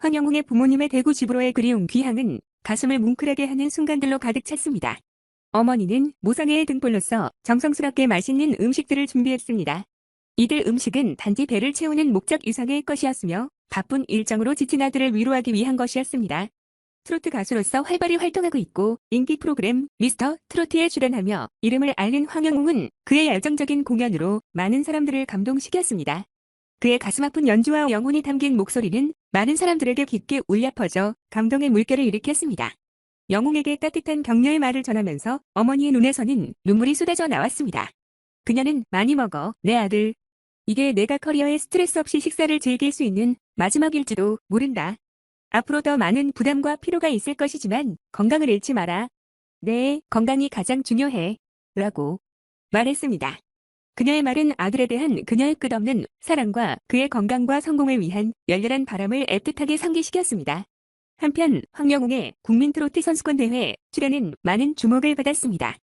황영웅의 부모님의 대구 집으로의 그리운 귀향은 가슴을 뭉클하게 하는 순간들로 가득 찼습니다. 어머니는 모성애의 등불로서 정성스럽게 맛있는 음식들을 준비했습니다. 이들 음식은 단지 배를 채우는 목적 이상의 것이었으며 바쁜 일정으로 지친 아들을 위로하기 위한 것이었습니다. 트로트 가수로서 활발히 활동하고 있고 인기 프로그램 미스터 트로트에 출연하며 이름을 알린 황영웅은 그의 열정적인 공연으로 많은 사람들을 감동시켰습니다. 그의 가슴 아픈 연주와 영혼이 담긴 목소리는 많은 사람들에게 깊게 울려 퍼져 감동의 물결을 일으켰습니다. 영웅에게 따뜻한 격려의 말을 전하면서 어머니의 눈에서는 눈물이 쏟아져 나왔습니다. 그녀는 많이 먹어, 내 아들. 이게 내가 커리어에 스트레스 없이 식사를 즐길 수 있는 마지막일지도 모른다. 앞으로 더 많은 부담과 피로가 있을 것이지만 건강을 잃지 마라. 네, 건강이 가장 중요해. 라고 말했습니다. 그녀의 말은 아들에 대한 그녀의 끝없는 사랑과 그의 건강과 성공을 위한 열렬한 바람을 애틋하게 상기시켰습니다. 한편 황영웅의 국민 트로트 선수권 대회 출연은 많은 주목을 받았습니다.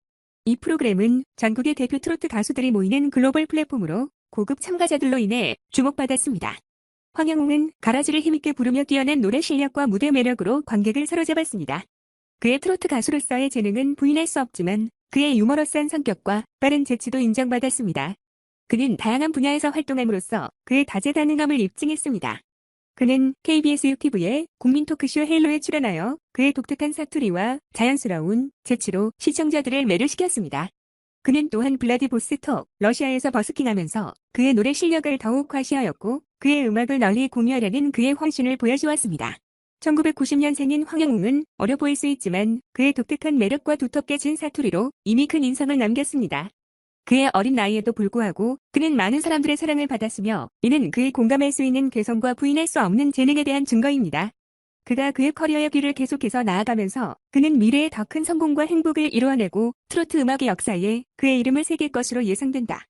이 프로그램은 전국의 대표 트로트 가수들이 모이는 글로벌 플랫폼으로 고급 참가자들로 인해 주목받았습니다. 황영웅은 가라지를 힘있게 부르며 뛰어난 노래 실력과 무대 매력으로 관객을 사로잡았습니다. 그의 트로트 가수로서의 재능은 부인할 수 없지만 그의 유머러스한 성격과 빠른 재치도 인정받았습니다. 그는 다양한 분야에서 활동함으로써 그의 다재다능함을 입증했습니다. 그는 KBS 유튜브의 국민 토크쇼 헬로에 출연하여 그의 독특한 사투리와 자연스러운 재치로 시청자들을 매료시켰습니다. 그는 또한 블라디보스톡, 러시아에서 버스킹하면서 그의 노래 실력을 더욱 과시하였고 그의 음악을 널리 공유하려는 그의 헌신을 보여주었습니다. 1990년생인 황영웅은 어려 보일 수 있지만 그의 독특한 매력과 두텁게 진 사투리로 이미 큰 인상을 남겼습니다. 그의 어린 나이에도 불구하고 그는 많은 사람들의 사랑을 받았으며 이는 그의 공감할 수 있는 개성과 부인할 수 없는 재능에 대한 증거입니다. 그가 그의 커리어의 길을 계속해서 나아가면서 그는 미래에 더큰 성공과 행복을 이루어내고 트로트 음악의 역사에 그의 이름을 새길 것으로 예상된다.